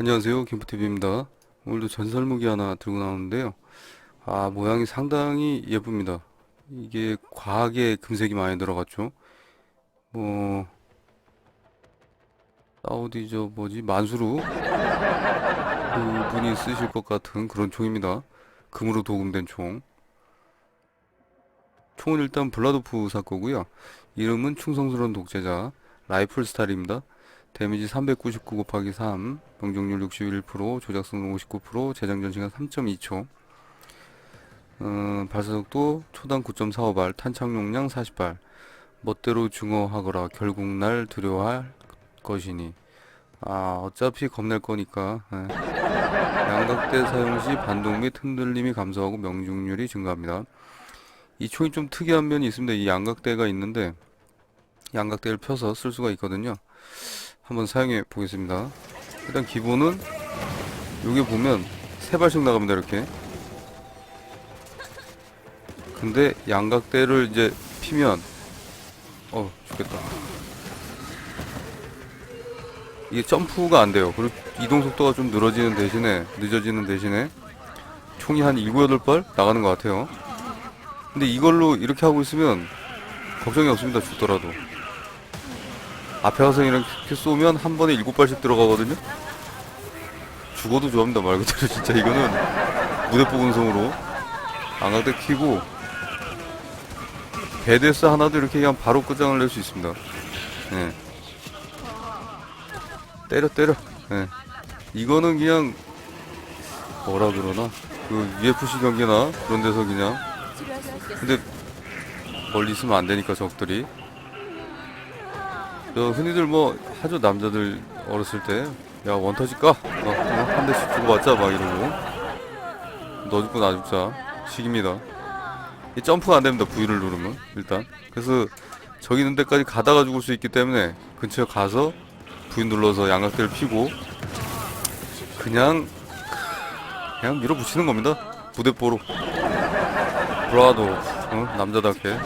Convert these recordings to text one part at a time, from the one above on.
안녕하세요. 김포TV입니다. 오늘도 전설무기 하나 들고 나오는데요. 아, 모양이 상당히 예쁩니다. 이게 과하게 금색이 많이 들어갔죠. 뭐, 사우디 저 뭐지? 만수르 그분이 쓰실 것 같은 그런 총입니다. 금으로 도금된 총. 총은 일단 블라도프 사 거고요. 이름은 충성스러운 독재자 라이플 스타일입니다. 데미지 399 곱하기 3, 명중률 61%, 조작성 59%, 재장전 시간 3.2초. 어, 발사속도 초당 9.45발, 탄창 용량 40발. 멋대로 증오하거라 결국 날 두려워할 것이니. 아, 어차피 겁낼 거니까. 예. 양각대 사용 시 반동 및 흔들림이 감소하고 명중률이 증가합니다. 이 총이 좀 특이한 면이 있습니다. 이 양각대가 있는데 양각대를 펴서 쓸 수가 있거든요. 한번 사용해 보겠습니다. 일단 기본은 여기 보면 세 발씩 나갑니다. 이렇게. 근데 양각대를 이제 피면 어 죽겠다. 이게 점프가 안 돼요. 그리고 이동 속도가 좀 늘어지는 대신에 늦어지는 대신에 총이 한 7, 8발 나가는 것 같아요. 근데 이걸로 이렇게 하고 있으면 걱정이 없습니다. 죽더라도. 앞에 가서 이렇게 쏘면 한 번에 일곱 발씩 들어가거든요. 죽어도 좋아합니다. 말 그대로 진짜 이거는 무대포 근성으로 안각대 키고 베데스 하나도 이렇게 그냥 바로 끝장을 낼 수 있습니다. 예. 때려 때려. 예. 이거는 그냥 뭐라 그러나 그 UFC 경기나 그런 데서 그냥 근데 멀리 있으면 안 되니까 적들이 저 흔히들 뭐 하죠 남자들 어렸을 때? 야 원터지 까? 어, 어, 한 대씩 주고받자 막 이러고. 너 죽고 나 죽자. 식입니다. 이 점프가 안 됩니다 V를 누르면 일단. 그래서 저기 있는 데까지 가다가 죽을 수 있기 때문에 근처에 가서 V 눌러서 양각대를 피고 그냥 그냥 밀어붙이는 겁니다. 부대포로. 브라도 어? 남자답게.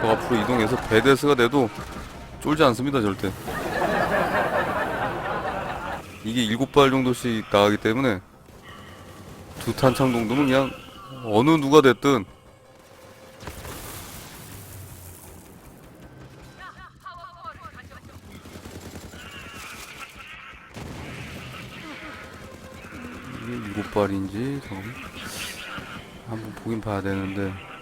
저 앞으로 이동해서 베데스가 돼도 쫄지 않습니다 절대. 이게 일곱 발 정도씩 나가기 때문에 두 탄창 정도면 그냥 어느 누가 됐든. 이게 일곱 발인지 잠깐만. 한번 보긴 봐야 되는데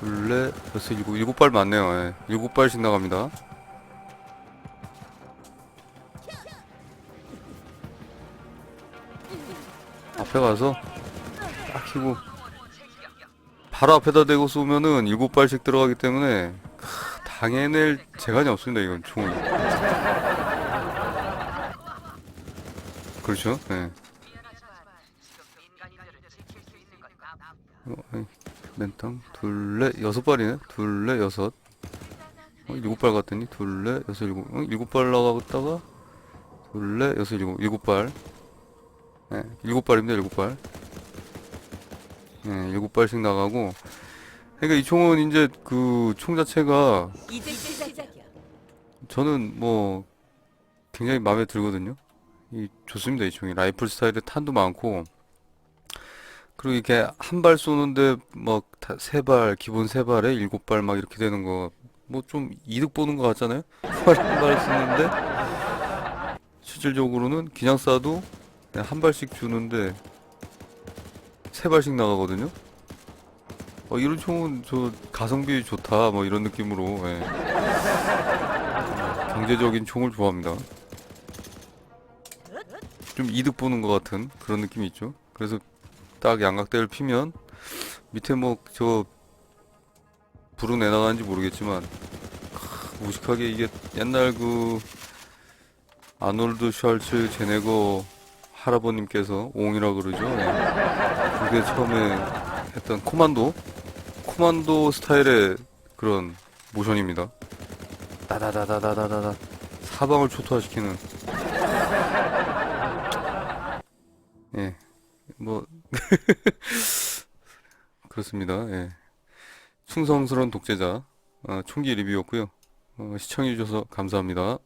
둘레 여섯 일곱 일곱 발 맞네요. 예. 일곱 발씩 나갑니다. 앞에 가서 딱 키고 바로 앞에다 대고 쏘면은 일곱 발씩 들어가기 때문에 크, 당해낼 재간이 없습니다 이건 총이 그렇죠? 예. 어, 아이, 맨땅 둘레 여섯 발이네? 둘레 여섯. 어, 일곱 발 같더니? 둘레 여섯 일곱. 어, 일곱 발 나갔다가 둘레 여섯 일곱. 일곱 발. 예, 일곱 발입니다 일곱 발. 예, 일곱 발씩 나가고. 그러니까 이 총은 이제 그 총 자체가. 저는 뭐 굉장히 마음에 들거든요. 이 좋습니다 이 총이. 라이플 스타일의 탄도 많고 그리고 이렇게 한 발 쏘는데 막 세 발 기본 세 발에 일곱 발 막 이렇게 되는 거 뭐 좀 이득 보는 것 같잖아요. 한 발 쏘는데 실질적으로는 그냥 쏴도 그냥 한 발씩 주는데 세 발씩 나가거든요. 어 이런 총은 저 가성비 좋다 뭐 이런 느낌으로 예. 경제적인 총을 좋아합니다. 좀 이득 보는 것 같은 그런 느낌이 있죠. 그래서 딱 양각대를 피면 밑에 뭐 저 불은 내나가는지 모르겠지만 무식하게 이게 옛날 그 아놀드 샬츠 제네거 할아버님께서 옹이라 그러죠. 그게 처음에 했던 코만도 코만도 스타일의 그런 모션입니다. 따다다다다다다다. 사방을 초토화시키는. 예 뭐 그렇습니다. 예. 충성스러운 독재자 어, 총기 리뷰였고요. 어, 시청해주셔서 감사합니다.